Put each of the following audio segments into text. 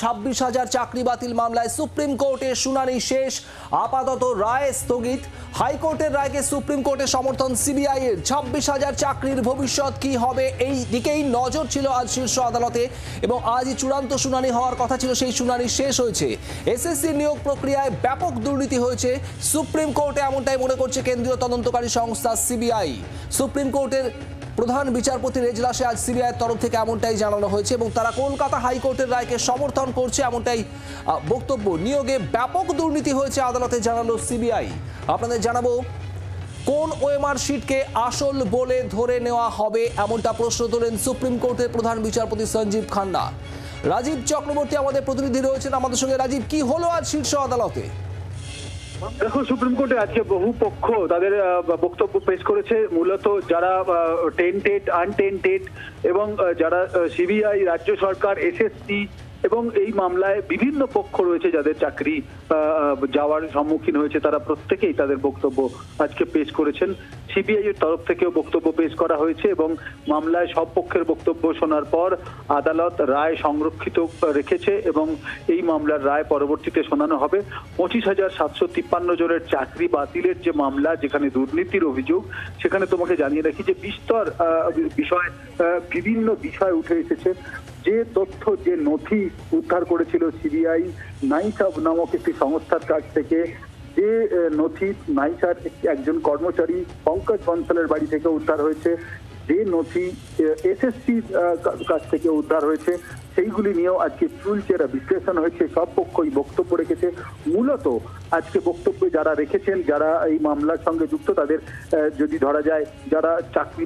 ছাব্বিশ হাজার চাকরি বাতিল মামলায় সুপ্রিম কোর্টের শুনানি শেষ। আপাতত রায় স্থগিত। হাইকোর্টের রায়কে সুপ্রিম কোর্টের সমর্থন সিবিআই এর। ছাব্বিশ হাজার চাকরির ভবিষ্যৎ কি হবে এই দিকেই নজর ছিল আজ শীর্ষ আদালতে এবং আজই চূড়ান্ত শুনানি হওয়ার কথা ছিল, সেই শুনানি শেষ হয়েছে। এসএসসি নিয়োগ প্রক্রিয়ায় ব্যাপক দুর্নীতি হয়েছে। সুপ্রিম কোর্টে এমনটাই মনে করছে কেন্দ্রীয় তদন্তকারী সংস্থা সিবিআই। সুপ্রিম কোর্টের প্রধান বিচারপতির এজলাসে আজ সিবিআই তরফ থেকে এমনটাই জানানো হয়েছে এবং তারা কলকাতা হাইকোর্টের রায়কে সমর্থন করছে এমনটাই বক্তব্য। নিয়োগে ব্যাপক দুর্নীতি হয়েছে আদালতে জানালো সিবিআই। আপনাদের জানাব, কোন ওএমআর শিটকে আসল বলে ধরে নেওয়া হবে এমনটা প্রশ্ন তোলেন সুপ্রিম কোর্টের প্রধান বিচারপতি সঞ্জীব খান্না। রাজীব চক্রবর্তী আমাদের প্রতিনিধি রয়েছেন। আমাদের সঙ্গে রাজীব, কি হলো আজ শীর্ষ আদালতে? দেখো, সুপ্রিম কোর্টে আজকে বহু পক্ষ তাদের বক্তব্য পেশ করেছে। মূলত যারা টেন্টেড আনটেন্টেড এবং যারা সিবিআই রাজ্য সরকার এসএসসি এবং এই মামলায় বিভিন্ন পক্ষ রয়েছে যাদের চাকরি যাওয়ার সম্মুখীন হয়েছে, তারা প্রত্যেকেই তাদের বক্তব্য আজকে পেশ করেছেন। সিবিআই এর তরফ থেকেও বক্তব্য পেশ করা হয়েছে এবং মামলায় সব পক্ষের বক্তব্য শোনার পর আদালত রায় সংরক্ষিত রেখেছে এবং এই মামলার রায় পরবর্তীতে শোনানো হবে। পঁচিশ হাজার সাতশো তিপ্পান্ন জনের চাকরি বাতিলের যে মামলা, যেখানে দুর্নীতির অভিযোগ, সেখানে তোমাকে জানিয়ে রাখি যে বিস্তর বিষয় বিভিন্ন বিষয় উঠে এসেছে। যে তথ্য, যে নথি উদ্ধার করেছিল সিবিআই নাইসাব নামক একটি সংস্থার কাছ থেকে, যে নথি নাইসার একজন কর্মচারী পঙ্কজ বনসালের বাড়ি থেকে উদ্ধার হয়েছে। যে নথি এসএসসি কাছ থেকে উদ্ধার হয়েছে, সেইগুলি নিয়েও আজকে চুলচেরা বিশ্লেষণ হয়েছে, সব পক্ষই বক্তব্য রেখেছে। মূলত আজকে বক্তব্যে যারা রেখেছেন, যারা এই মামলার সঙ্গে যুক্ত, তাদের যদি ধরা যায়, যারা চাকরি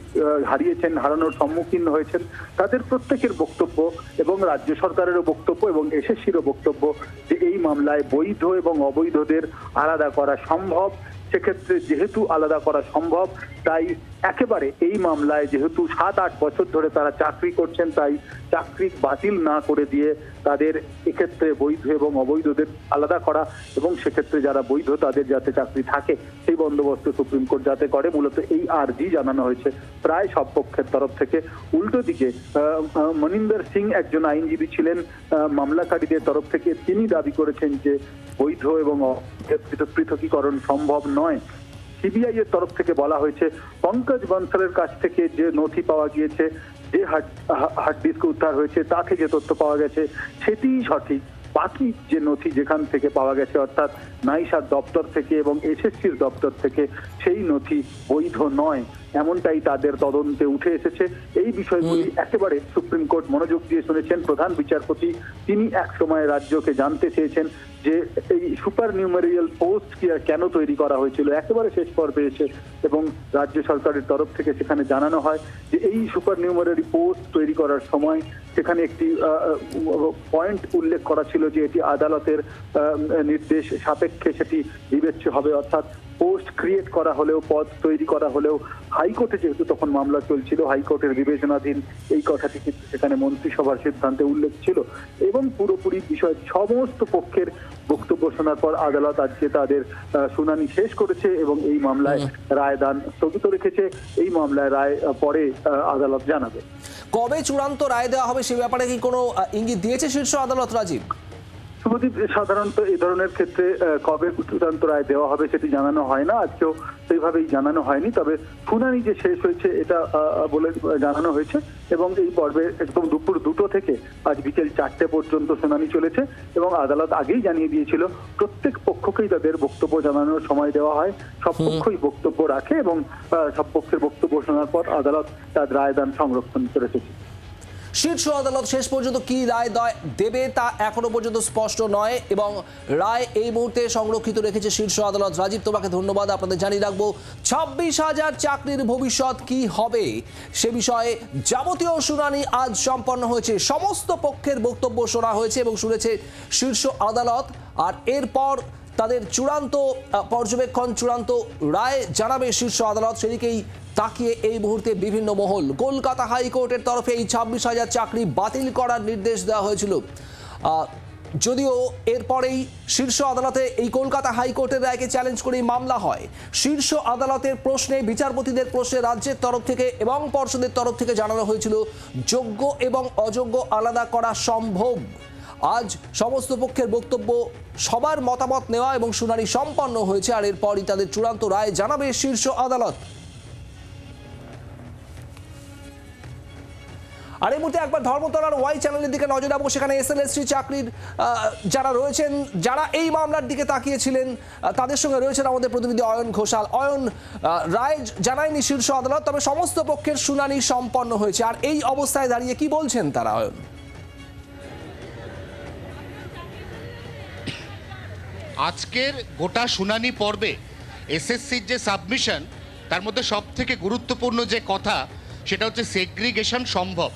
হারিয়েছেন, হারানোর সম্মুখীন হয়েছেন, তাদের প্রত্যেকের বক্তব্য এবং রাজ্য সরকারেরও বক্তব্য এবং এসএসসিরও বক্তব্য যে এই মামলায় বৈধ এবং অবৈধদের আলাদা করা সম্ভব। সেক্ষেত্রে যেহেতু আলাদা করা সম্ভব, তাই একেবারে এই মামলায় যেহেতু সাত, আট বছর ধরে তারা চাকরি করছেন, তাই চাকরি বাতিল না করে দিয়ে তাদের এক্ষেত্রে বৈধ এবং অবৈধদের আলাদা করা এবং সেক্ষেত্রে যারা বৈধ তাদের যাতে চাকরি থাকে, সেই বন্দোবস্ত সুপ্রিম কোর্ট যাতে করে। মূলত এই আর্জি জানানো হয়েছে প্রায় সব পক্ষের তরফ থেকে। উল্টো দিকে মনিন্দর সিং একজন আইনজীবী ছিলেন মামলাকারীদের তরফ থেকে তিনি দাবি করেছেন যে বৈধ এবং পৃথকীকরণ সম্ভব নয়। সিবিআই এর তরফ থেকে বলা হয়েছে, পঙ্কজ বনসালের কাছ থেকে যে নথি পাওয়া গিয়েছে, যে হার্ড ডিস্ক উদ্ধার হয়েছে, তা থেকে তথ্য পাওয়া গেছে, সেটিই সঠিক। বাকি যে নথি যেখান থেকে পাওয়া গেছে, অর্থাৎ নাইসার দপ্তর থেকে এবং এসএসসির দপ্তর থেকে, সেই নথি বৈধ নয়। এমনটাই তাদের তদন্তে উঠে এসেছে। এই বিষয়গুলি একেবারে সুপ্রিম কোর্ট মনোযোগ দিয়ে শুনেছেন প্রধান বিচারপতি। তিনি এক সময় রাজ্যকে জানতে চেয়েছেন যে এই সুপার নিউমেরিয়াল পোস্ট কি আর কেন তৈরি করা হয়েছিল। একেবারে শেষ পর্বে এসে এবং রাজ্য সরকারের তরফ থেকে সেখানে জানানো হয় যে এই সুপার নিউমারি পোস্ট তৈরি করার সময় সেখানে একটি পয়েন্ট উল্লেখ করা ছিল যে এটি আদালতের নির্দেশ সাপেক্ষে সেটি বিবেচ্য হবে। অর্থাৎ পোস্ট ক্রিয়েট করা হলেও পদ তৈরি করা হলেও হাইকোর্টে যেহেতু তখন মামলা চলছিল হাইকোর্টের বিবেচনাধীন এই কথাটি কিন্তু সেখানে মন্ত্রিসভার সিদ্ধান্তে উল্লেখ ছিল এবং পুরোপুরি বিষয় সমস্ত পক্ষের বক্তব্য শোনার পর আদালত আজকে তাদের শুনানি শেষ করেছে এবং এই মামলায় রায় দান স্থগিত রেখেছে। এই মামলায় রায় পরে আদালত জানাবে। কবে চূড়ান্ত রায় দেওয়া হবে সে ব্যাপারে কি কোনো ইঙ্গিত দিয়েছে শীর্ষ আদালত রাজীব? শুভদীপ সাধারণত এই ধরনের ক্ষেত্রে কবে চূড়ান্ত রায় দেওয়া হবে সেটি জানানো হয় না আজকেও সেইভাবেই জানানো হয়নি তবে শুনানি যে শেষ হয়েছে এটা বলে জানানো হয়েছে এবং এই পর্বে একদম দুপুর দুটো থেকে আজ বিকেল চারটে পর্যন্ত শুনানি চলেছে এবং আদালত আগেই জানিয়ে দিয়েছিল প্রত্যেক পক্ষকেই তাদের বক্তব্য জানানোর সময় দেওয়া হয় সব পক্ষই বক্তব্য রাখে এবং সব পক্ষের বক্তব্য শোনার পর আদালত তার রায়দান সংরক্ষণ করে রেখেছে শীর্ষ আদালত শেষ পর্যন্ত কি রায় দয় দেবে তা এখনও পর্যন্ত স্পষ্ট নয় এবং রায় এই মুহূর্তে সংরক্ষিত রেখেছে শীর্ষ আদালত। রাজীব, তোমাকে ধন্যবাদ, আপনাদের জানিয়ে রাখব। ছাব্বিশ হাজার চাকরির ভবিষ্যৎ কি হবে সে বিষয়ে যাবতীয় শুনানি আজ সম্পন্ন হয়েছে। সমস্ত পক্ষের বক্তব্য শোনা হয়েছে এবং শুনেছে শীর্ষ আদালত। আর এরপর তাদের চূড়ান্ত পর্যবেক্ষণ, চূড়ান্ত রায় জানাবে শীর্ষ আদালত। সেদিকেই তাকিয়ে এই মুহূর্তে বিভিন্ন মহল। কলকাতা হাইকোর্টের তরফে এই ছাব্বিশ হাজার চাকরি বাতিল করার নির্দেশ দেওয়া হয়েছিল। যদিও এরপরেই শীর্ষ আদালতে এই কলকাতা হাইকোর্টের রায়কে চ্যালেঞ্জ করেই মামলা হয়। শীর্ষ আদালতের প্রশ্নে বিচারপতিদের প্রশ্নে রাজ্যের তরফ থেকে এবং পর্ষদের তরফ থেকে জানানো হয়েছিল, যোগ্য এবং অযোগ্য আলাদা করা সম্ভব। আজ সমস্ত পক্ষের বক্তব্য সবার মতামত নেওয়া এবং শুনানি সম্পন্ন হয়েছে, আর এরপরই তাদের চূড়ান্ত রায় জানাবে শীর্ষ আদালত। আর এই মুহূর্তে একবার ধর্মতলার ওয়াই চ্যানেলের দিকে নজর রাখব, সেখানে এস এল চাকরির যারা রয়েছেন, যারা এই মামলার দিকে তাকিয়েছিলেন তাদের সঙ্গে রয়েছেন আমাদের প্রতিনিধি অয়ন ঘোষাল। অয়ন রায় জানায়নি শীর্ষ আদালত, তবে সমস্ত পক্ষের শুনানি সম্পন্ন হয়েছে। আর এই অবস্থায় দাঁড়িয়ে কি বলছেন তারা, অয়ন? আজকের গোটা শুনানি পর্বে এসএসসির যে সাবমিশন, তার মধ্যে সব থেকে গুরুত্বপূর্ণ যে কথা, সেটা হচ্ছে সেগ্রিগেশন সম্ভব।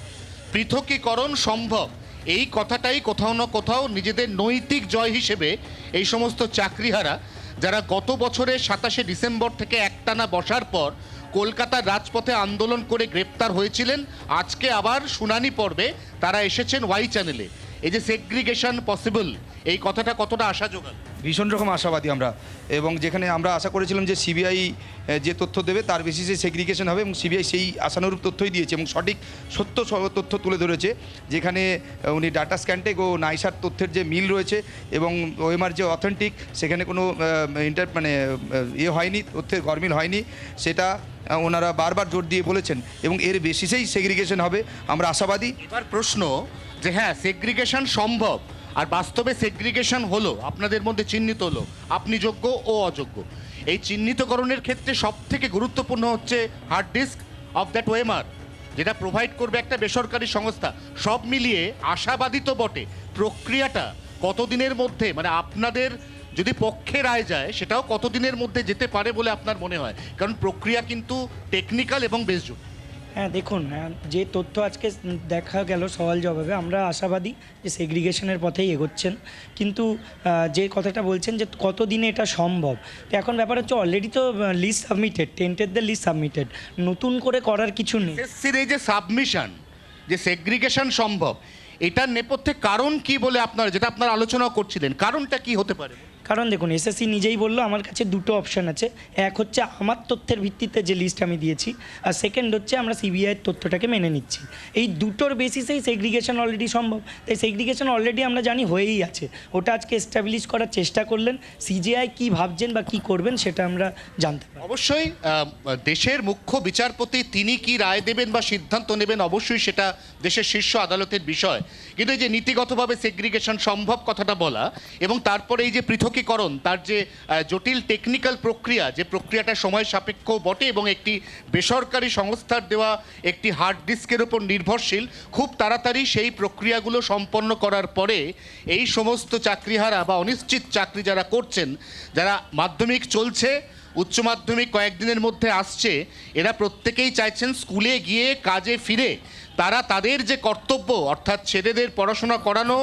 পৃথকীকরণ সম্ভব। এই কথাটাই কোথাও না কোথাও নিজেদের নৈতিক জয় হিসেবে এই সমস্ত চাকরিহারা, যারা গত বছরের সাতাশে ডিসেম্বর থেকে একটানা বসার পর কলকাতার রাজপথে আন্দোলন করে গ্রেপ্তার হয়েছিলেন, আজকে আবার শুনানি পর্বে তারা এসেছেন ওয়াই চ্যানেলে। এই যে সেগ্রিগেশন পসিবল এই কথাটা কতটা আশা যোগান ভীষণ রকম আশাবাদী আমরা। এবং যেখানে আমরা আশা করেছিলাম যে সিবিআই যে তথ্য দেবে তার বেসিসে সেগ্রিগেশন হবে এবং সিবিআই সেই আশানুরূপ তথ্যই দিয়েছে এবং সঠিক সত্য তথ্য তুলে ধরেছে। যেখানে উনি ডাটা স্ক্যানটেক ও নাইসার তথ্যের যে মিল রয়েছে এবং ওএমআর যে অথেন্টিক সেখানে কোনো ইন্টার মানে ইয়ে হয়নি তথ্যের গরমিল হয়নি। সেটা ওনারা বারবার জোর দিয়ে বলেছেন এবং এর বেসিসেই সেগ্রিগেশন হবে। আমরা আশাবাদী। এবার প্রশ্ন যে হ্যাঁ সেগ্রিগেশন সম্ভব, আর বাস্তবে সেগ্রিগেশন হলো, আপনাদের মধ্যে চিহ্নিত হলো, আপনি যোগ্য ও অযোগ্য। এই চিহ্নিতকরণের ক্ষেত্রে সব থেকে গুরুত্বপূর্ণ হচ্ছে হার্ড ডিস্ক অফ দ্যাট ওয়েমার যেটা প্রোভাইড করবে একটা বেসরকারি সংস্থা। সব মিলিয়ে আশাবাদী তো বটে, প্রক্রিয়াটা কতদিনের মধ্যে মানে আপনাদের যদি পক্ষে রায় যায়, সেটাও কতদিনের মধ্যে যেতে পারে বলে আপনার মনে হয়? কারণ প্রক্রিয়া কিন্তু টেকনিক্যাল এবং বেসযুক্ত হ্যাঁ দেখুন যে তথ্য আজকে দেখা গেল সওয়াল জবাবে, আমরা আশাবাদী যে সেগ্রিগেশনের পথেই এগোচ্ছেন। কিন্তু যে কথাটা বলছেন যে কতদিনে এটা সম্ভব? তো এখন ব্যাপার হচ্ছে অলরেডি তো লিস্ট সাবমিটেড টেন্টের টেন্টেডদের লিস্ট সাবমিটেড নতুন করে করার কিছু নেই। এসএসসির এই যে সাবমিশন যে সেগ্রিগেশন সম্ভব, এটার নেপথ্যে কারণ কি বলে আপনার, যেটা আপনার আলোচনা করছিলেন, কারণটা কি হতে পারে? কারণ দেখুন এসএসসি নিজেই বলল আমার কাছে দুটো অপশন আছে। এক হচ্ছে আমার তথ্যের ভিত্তিতে যে লিস্ট আমি দিয়েছি, আর সেকেন্ড হচ্ছে আমরা সিবিআইয়ের তথ্যটাকে মেনে নিচ্ছি। এই দুটোর বেসিসেই সেগ্রিগেশন অলরেডি সম্ভব। তাই সেগ্রিগেশন অলরেডি আমরা জানি হয়েই আছে। ওটা আজকে এস্টাবলিশ করার চেষ্টা করলেন সিজিআই কি ভাবছেন বা কি করবেন সেটা আমরা জানতে পারি অবশ্যই দেশের মুখ্য বিচারপতি তিনি কি রায় দেবেন বা সিদ্ধান্ত নেবেন অবশ্যই সেটা দেশের শীর্ষ আদালতের বিষয়। কিন্তু এই যে নীতিগতভাবে সেগ্রিগেশন সম্ভব কথাটা বলা, এবং তারপরে এই যে পৃথকীকরণ তার যে জটিল টেকনিক্যাল প্রক্রিয়া, যে প্রক্রিয়াটা সময় সাপেক্ষ বটে এবং একটি বেসরকারি সংস্থার দেওয়া একটি হার্ড ডিস্কের উপর নির্ভরশীল, খুব তাড়াতাড়ি সেই প্রক্রিয়াগুলো সম্পন্ন করার পরে এই সমস্ত চাকরিহারা বা অনিশ্চিত চাকরি যারা করছেন, যারা মাধ্যমিক চলছে উচ্চ মাধ্যমিক কয়েকদিনের মধ্যে আসছে। এরা প্রত্যেকেই চাইছেন স্কুলে গিয়ে কাজে ফিরে। তারা তাদের যে কর্তব্য, অর্থাৎ ছেলেদের পড়াশোনা করানো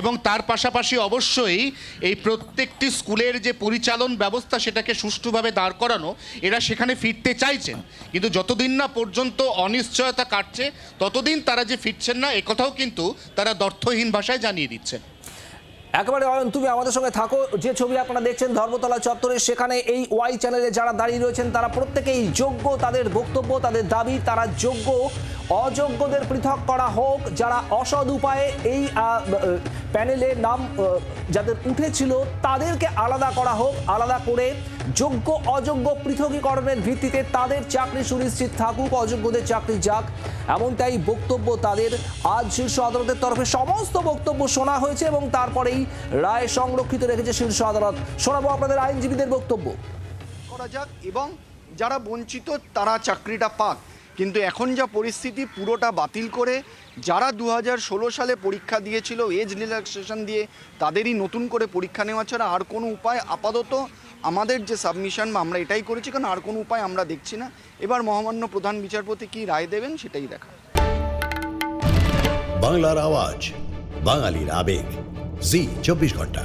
এবং তার পাশাপাশি অবশ্যই এই প্রত্যেকটি স্কুলের যে পরিচালন ব্যবস্থা, সেটাকে সুষ্ঠুভাবে দাঁড় করানো, এরা সেখানে ফিরতে চাইছেন। কিন্তু যতদিন না পর্যন্ত অনিশ্চয়তা কাটছে, ততদিন তারা যে ফিরছেন না একথাও কিন্তু তারা দর্থহীন ভাষায় জানিয়ে দিচ্ছেন। একেবারে অয়ন, তুমি আমাদের সঙ্গে থাকো। যে ছবি আপনারা দেখছেন ধর্মতলা চত্বরে, সেখানে এই ওয়াই চ্যানেলে যারা দাঁড়িয়ে রয়েছেন, তারা প্রত্যেকেই যোগ্য, তাদের বক্তব্য, তাদের দাবি, তারা যোগ্য। অযোগ্যদের পৃথক করা হোক, যারা অসৎ উপায়ে এই প্যানেলে নাম যাদের উঠেছিল, তাদেরকে আলাদা করা হোক, আলাদা করে যোগ্য, অযোগ্য পৃথকীকরণের ভিত্তিতে তাদের চাকরি সুনিশ্চিত থাকুক, অযোগ্যদের চাকরি যাক। এমনটাই বক্তব্য তাদের। আজ শীর্ষ আদালতের তরফে সমস্ত বক্তব্য শোনা হয়েছে এবং তারপরেই রায় সংরক্ষিত রেখেছে শীর্ষ আদালত। শোনাবো আপনাদের আইনজীবীদের বক্তব্য। করা যাক এবং যারা বঞ্চিত, তারা চাকরিটা পাক। কিন্তু এখন যা পরিস্থিতি, পুরোটা বাতিল করে যারা দু হাজার ষোলো সালে পরীক্ষা দিয়েছিল এজ রিল্যাক্সেশন দিয়ে তাদেরই নতুন করে পরীক্ষা নেওয়া ছাড়া আর কোনো উপায় আপাতত আমাদের যে সাবমিশন বা আমরা এটাই করেছি, কারণ আর কোনো উপায় আমরা দেখছি না। এবার মহামান্য প্রধান বিচারপতি কি রায় দেবেন সেটাই দেখা বাংলার আওয়াজ, বাঙালির আবেগ। জি, চব্বিশ ঘণ্টা।